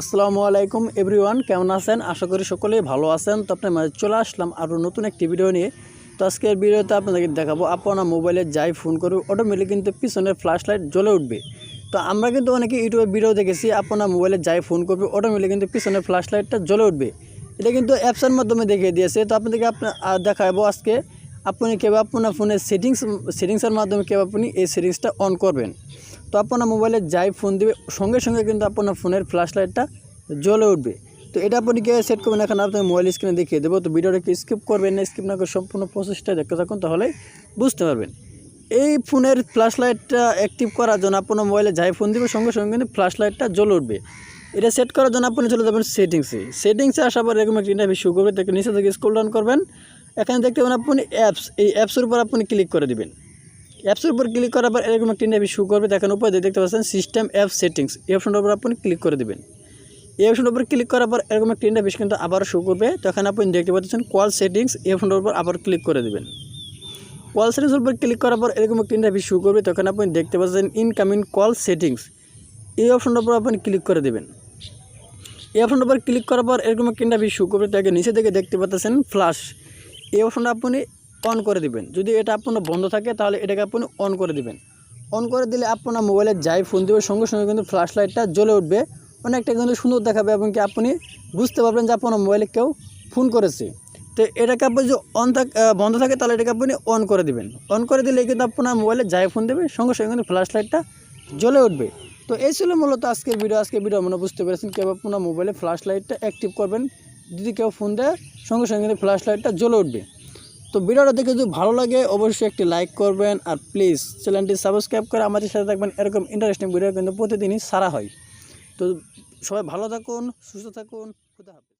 আসসালামু আলাইকুম এভরিওয়ান, কেমন আছেন? আশা করি সকলেই ভালো আছেন। তো আপনার মাঝে চলে আসলাম আরও নতুন একটি ভিডিও নিয়ে। তো আজকের ভিডিওতে আপনাদেরকে দেখাবো আপনার মোবাইলে যাই ফোন করবে অটোমেটিক কিন্তু পিছনের ফ্ল্যাশ লাইট জ্বলে উঠবে। তো আমরা কিন্তু অনেকে ইউটিউবে ভিডিও দেখেছি আপনার মোবাইলে যাই ফোন করবে অটোমেটিক কিন্তু পিছনের ফ্ল্যাশ লাইটটা জ্বলে উঠবে। এটা কিন্তু অ্যাপসের মাধ্যমে দেখিয়ে দিয়েছে। তো আপনাদেরকে আপনার দেখাবো আজকে, আপনি কেউ আপনার ফোনের সেটিংস সেটিংসের মাধ্যমে কেউ আপনি এই সেটিংসটা অন করবেন। তো আপনার মোবাইলে যাই ফোন দিবে, সঙ্গে সঙ্গে কিন্তু আপনার ফোনের ফ্ল্যাশ লাইটটা জ্বলে উঠবে। তো এটা আপনি কীভাবে সেট করবেন? এখন আপনার মোবাইল স্ক্রিনে দেখিয়ে দেবো। তো ভিডিওটা ভিডিওটাকে স্কিপ করবেন না স্কিপ না করে সম্পূর্ণ প্রসেসটা দেখতে থাকুন, তাহলে বুঝতে পারবেন। এই ফোনের ফ্ল্যাশ লাইটটা অ্যাক্টিভ করার জন্য আপনার মোবাইলে যাই ফোন দিবে, সঙ্গে সঙ্গে কিন্তু ফ্ল্যাশ লাইটটা জ্বলে উঠবে। এটা সেট করার জন্য আপনি চলে যাবেন সেটিংসে সেটিংসে আসার পর এরকম একটা ইন্টারভিউ শুরু করবে তাকে নিচে থেকে স্ক্রল ডাউন করবেন। এখানে দেখতে পাবেন আপনি অ্যাপস এই অ্যাপসের উপর আপনি ক্লিক করে দিবেন। অ্যাপসের উপর ক্লিক করার পর এরকম একটা ইন্টারভিউ শুরু করবে। দেখেন উপরে দেখতে পাচ্ছেন সিস্টেম অ্যাপ সেটিংস এই অপশনটার উপর আপনি ক্লিক করে দেবেন। এই অপশনের উপর ক্লিক করার পর এরকম একটা ইন্টারভিউ কিন্তু আবার শুরু করবে। তো এখানে আপনি দেখতে পাচ্ছেন কল সেটিংস এই অপশনটার উপর আবার ক্লিক করে দেবেন। কল সেটিংসের উপর ক্লিক করার পর এরকম একটা ইন্টারভিউ শুরু করবে। তখন আপনি দেখতে পাচ্ছেন ইনকামিং কল সেটিংস এই অপশনটার উপর আপনি ক্লিক করে দেবেন। এই অপশনটার উপর ক্লিক করার পর এরকম একটা ইন্টারভিউ শুরু করবে। তাকে নিচে থেকে দেখতে পাচ্ছেন ফ্লাশ এই অপশনটা আপনি অন করে দিবেন। যদি এটা আপনার বন্ধ থাকে, তাহলে এটাকে আপনি অন করে দিবেন। অন করে দিলে আপনার মোবাইলে যাই ফোন দেবে, সঙ্গে সঙ্গে কিন্তু ফ্ল্যাশ লাইটটা জ্বলে উঠবে। অনেকটা কিন্তু সুন্দর দেখাবে এবং কি আপনি বুঝতে পারবেন যে আপনার মোবাইলে কেউ ফোন করেছে। তো এটাকে আপনি যদি অন থাক বন্ধ থাকে, তাহলে এটাকে আপনি অন করে দিবেন। অন করে দিলে কিন্তু আপনার মোবাইলে যাই ফোন দেবে, সঙ্গে সঙ্গে কিন্তু ফ্ল্যাশ লাইটটা জ্বলে উঠবে। তো এই ছিল মূলত আজকের ভিডিও। আজকের ভিডিও মনে বুঝতে পেরেছেন কেউ আপনার মোবাইলে ফ্ল্যাশ লাইটটা অ্যাক্টিভ করবেন। যদি কেউ ফোন দেয়, সঙ্গে সঙ্গে কিন্তু ফ্ল্যাশ লাইটটা জ্বলে উঠবে। তো ভিডিওটা দেখে যদি ভালো লাগে, অবশ্যই একটি লাইক করবেন আর প্লিজ চ্যানেলটি সাবস্ক্রাইব করে আমাদের সাথে থাকবেন। এরকম ইন্টারেস্টিং ভিডিও কিন্তু প্রতিদিনই সারা হয়। তো সবাই ভালো থাকুন, সুস্থ থাকুন, খুদা হাফেজ।